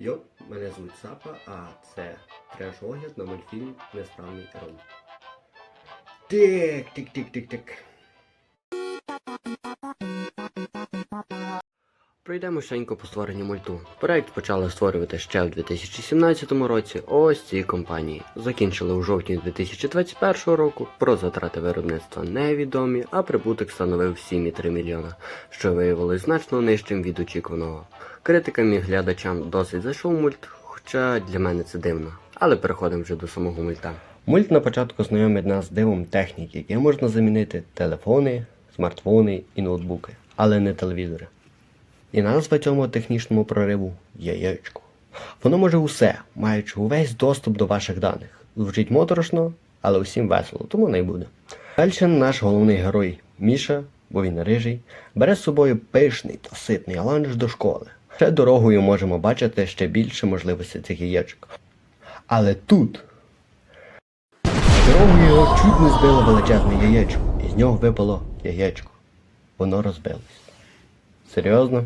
Йо, мене звуть Сапа, а це треш-огляд на мультфільм Несправний Ром. Тик, Пройдемо швидко по створенню мульту. Проект почали створювати ще в 2017 році. Ось ці компанії. Закінчили у жовтні 2021 року. Про затрати виробництва невідомі, а прибуток становив 7,3 мільйона, що виявилось значно нижчим від очікуваного. Критикам і глядачам досить зайшов мульт, хоча для мене це дивно. Але переходимо вже до самого мульта. Мульт на початку знайомить нас з дивом техніки, яке можна замінити телефони, смартфони і ноутбуки, але не телевізори. І назва цьому технічному прориву яєчко. Воно може усе, маючи увесь доступ до ваших даних. Звучить моторошно, але усім весело, тому не буде. Далі наш головний герой Міша, бо він рижий, бере з собою пишний та ситний ланч до школи. Ще дорогою можемо бачити ще більше можливостей цих яєчок. Але тут дорогою його чуть не збило величезне яєчко, і з нього випало яєчко. Воно розбилось. Серйозно?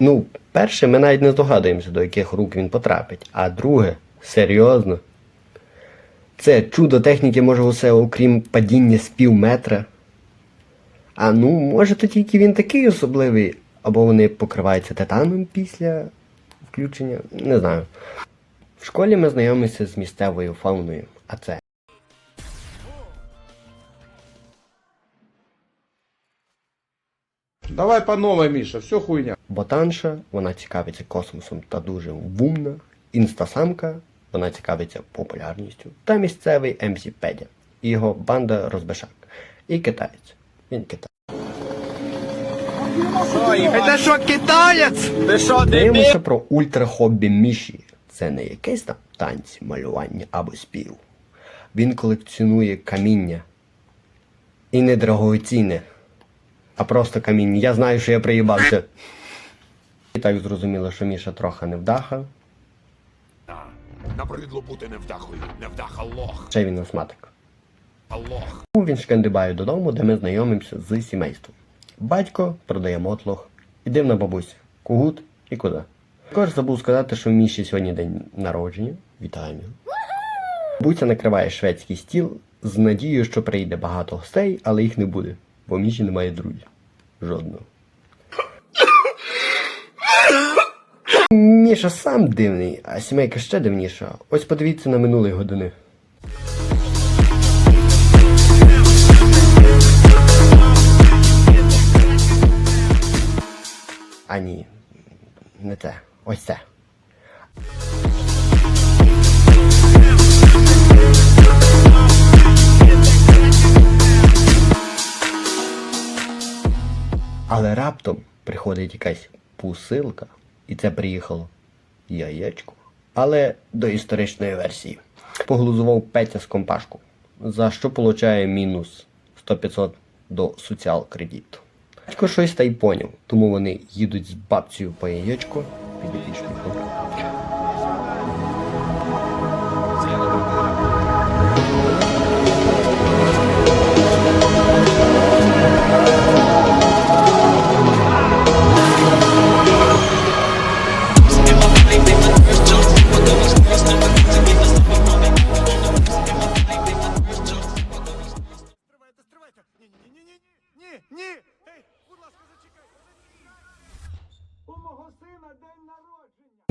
Ну, перше, ми навіть не здогадуємося, до яких рук він потрапить. А друге, серйозно. Це чудо техніки може усе, окрім падіння з пів метра. А ну, може, то тільки він такий особливий, або вони покриваються титаном після включення. Не знаю. В школі ми знайомимося з місцевою фауною, а це Давай по новой, Миша, все хуйня. Ботанша, вона цікавиться космосом та дуже вумна. Інстасамка, вона цікавиться популярністю. Та місцевий МС Педя. І його банда Розбишак. І китаєць. Він китаєць. Це що, китаєць? Ти що, Даємося про ультра-хобі Міші. Це не якесь там танці, малювання або спів. Він колекціонує каміння. І не а просто каміння. Я знаю, що я приїбався. І так зрозуміло, що Міша трохи невдаха, Набридло бути невдахою, невдаха лох, ще він астматик. а лох. Він шкандибає додому, де ми знайомимося з сімейством. Батько продає мотлох, і дивна бабуся, кугут і куди. Також забув сказати, що в Міші сьогодні день народження. Вітаємо. Бабуся накриває шведський стіл з надією, що прийде багато гостей, але їх не буде, бо в Міші немає друзів. Жодного. Міша сам дивний, а сімейка ще дивніша. Ось подивіться на минулі години. А ні, не те. Ось це. Але раптом приходить якась пусилка, і це приїхало яєчко. Але до історичної версії. Поглузував Петя з компашку, за що получає мінус 100-500 до соціал кредиту. Батько щось та й поняв, тому вони їдуть з бабцею по яєчко під епічний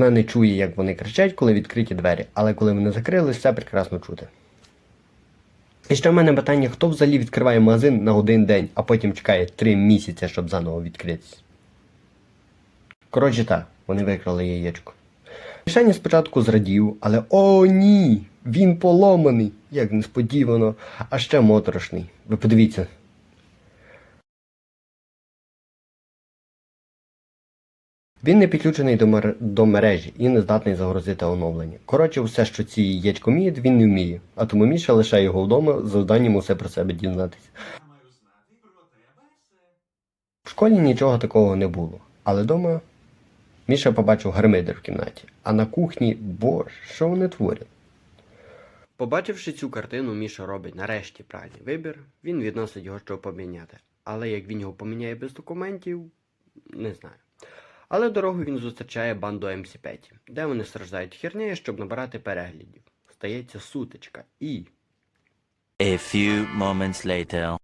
Вона не чує, як вони кричать, коли відкриті двері, але коли вони закрились, все прекрасно чути. І ще в мене питання, хто взагалі відкриває магазин на один день, а потім чекає три місяці, щоб заново відкритися. Коротше так, вони викрали яєчко. Мішані спочатку зрадів, але о ні! Він поломаний, як несподівано, а ще моторошний. Ви подивіться. Він не підключений до, мер... до мережі і не здатний загрузити оновлення. Коротше, все, що ці яєчко вміють, він не вміє, а тому Міша лишає його вдома з завданням усе про себе дізнатися. В школі нічого такого не було, але вдома Міша побачив гармидер в кімнаті, а на кухні, боже, що вони творять? Побачивши цю картину, Міша робить нарешті правильний вибір, він відносить його, щоб поміняти. Але як він його поміняє без документів, не знаю. Але дорогу він зустрічає банду МС5, де вони страждають хернею, щоб набирати переглядів. Стається сутичка і. A few moments later.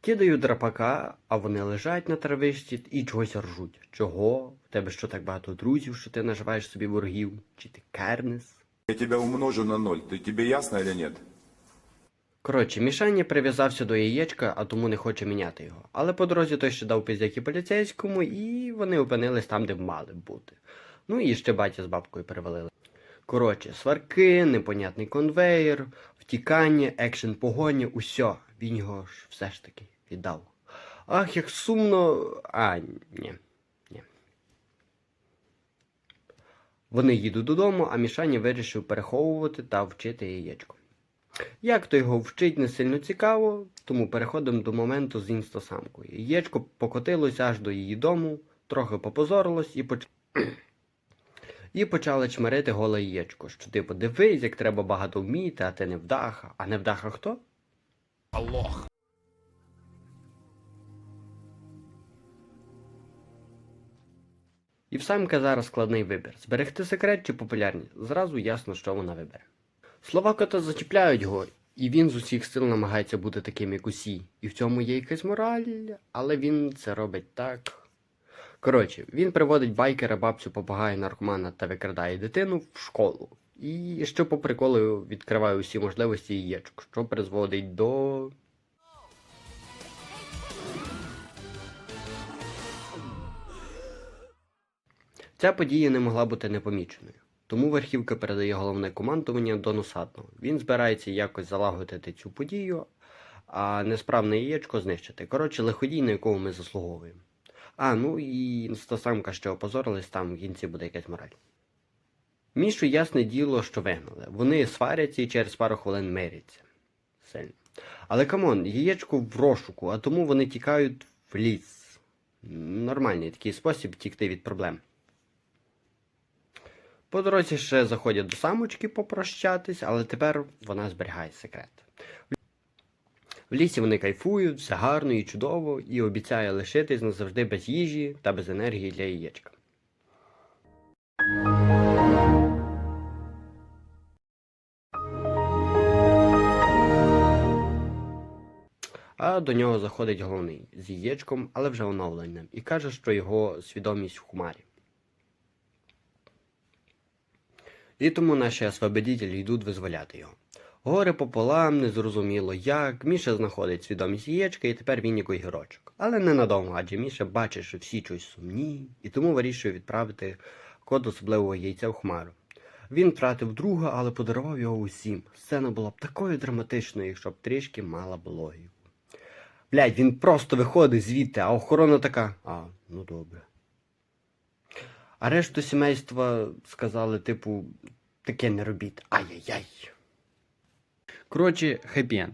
Кидаю драпака, а вони лежать на травичці і чогось ржуть. Чого? В тебе що так багато друзів, що ти наживаєш собі ворогів? Чи ти кернес? Я тебя умножу на ноль. Ты тебе ясно или нет? Коротше, Мішаня прив'язався до яєчка, а тому не хоче міняти його. Але по дорозі той ще дав пиздяки поліцейському, і вони опинились там, де мали бути. Ну і ще батя з бабкою перевалили. Коротше, сварки, непонятний конвейер, втікання, екшен погоні, усьо. Він його ж все ж таки віддав. Ах, як сумно. А, ні. ні. Вони їдуть додому, а Мішаня вирішив переховувати та вчити яєчко. Як то його вчить не сильно цікаво, тому переходимо до моменту з інстасамкою. Яєчко покотилось аж до її дому, трохи попозорилось і поч... і почали чмирити голе яєчко, що типу дивись, як треба багато вміти, а ти не вдаха. А не вдаха хто? Allah. І в самка зараз складний вибір: зберегти секрет чи популярність. Зразу ясно, що вона вибере. Слова кота зачіпляють його, і він з усіх сил намагається бути таким, як усі. І в цьому є якась мораль, але він це робить так. Коротше, він приводить байкера, бабцю, попагає наркомана та викрадає дитину в школу. І що по приколу відкриває усі можливості яєчок, що призводить до. Ця подія не могла бути непоміченою. Тому верхівка передає головне командування Дону Садного. Він збирається якось залагодити цю подію, а несправне яєчко знищити. Коротше, лиходій, на якого ми заслуговуємо. А, ну і інстасамка ще опозорилась, там в кінці буде якась мораль. Мішу ясне діло, що вигнали. Вони сваряться і через пару хвилин миряться. Сильно. Але камон, яєчко в розшуку, а тому вони тікають в ліс. Нормальний такий спосіб втікти від проблем. По дорозі ще заходять до самочки попрощатись, але тепер вона зберігає секрет. В лісі вони кайфують, все гарно і чудово, і обіцяє лишитись назавжди без їжі та без енергії для яєчка. А до нього заходить головний з яєчком, але вже оновленим, і каже, що його свідомість в хумарі. І тому наші освободітелі йдуть визволяти його. Горе пополам, незрозуміло як. Міша знаходить свідомість яєчка і тепер він як огірочок. Але ненадовго, адже Міша бачить, що всі чогось сумні, і тому вирішує відправити код особливого яйця в хмару. Він втратив друга, але подарував його усім. Сцена була б такою драматичною, якщо б трішки мала б логіку. Блядь, він просто виходить звідти, а охорона така. А, ну добре. А решту сімейства сказали, типу, таке не робіть. Ай-яй-яй. Коротше, хеппі-енд.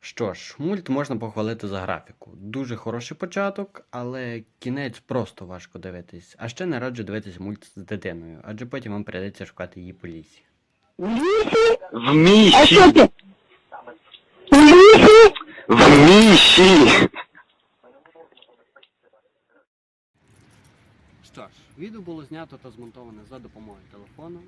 Що ж, мульт можна похвалити за графіку. Дуже хороший початок, але кінець просто важко дивитись. А ще не раджу дивитись мульт з дитиною, адже потім вам прийдеться шукати її по лісі. В місі. В місі. Що ж, відео було знято та змонтоване за допомогою телефону.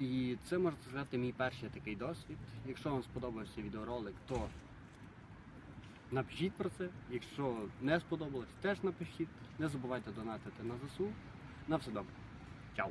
І це можна сказати мій перший такий досвід. Якщо вам сподобався відеоролик, то напишіть про це. Якщо не сподобалось, теж напишіть. Не забувайте донатити на ЗСУ. На все добре. Чао!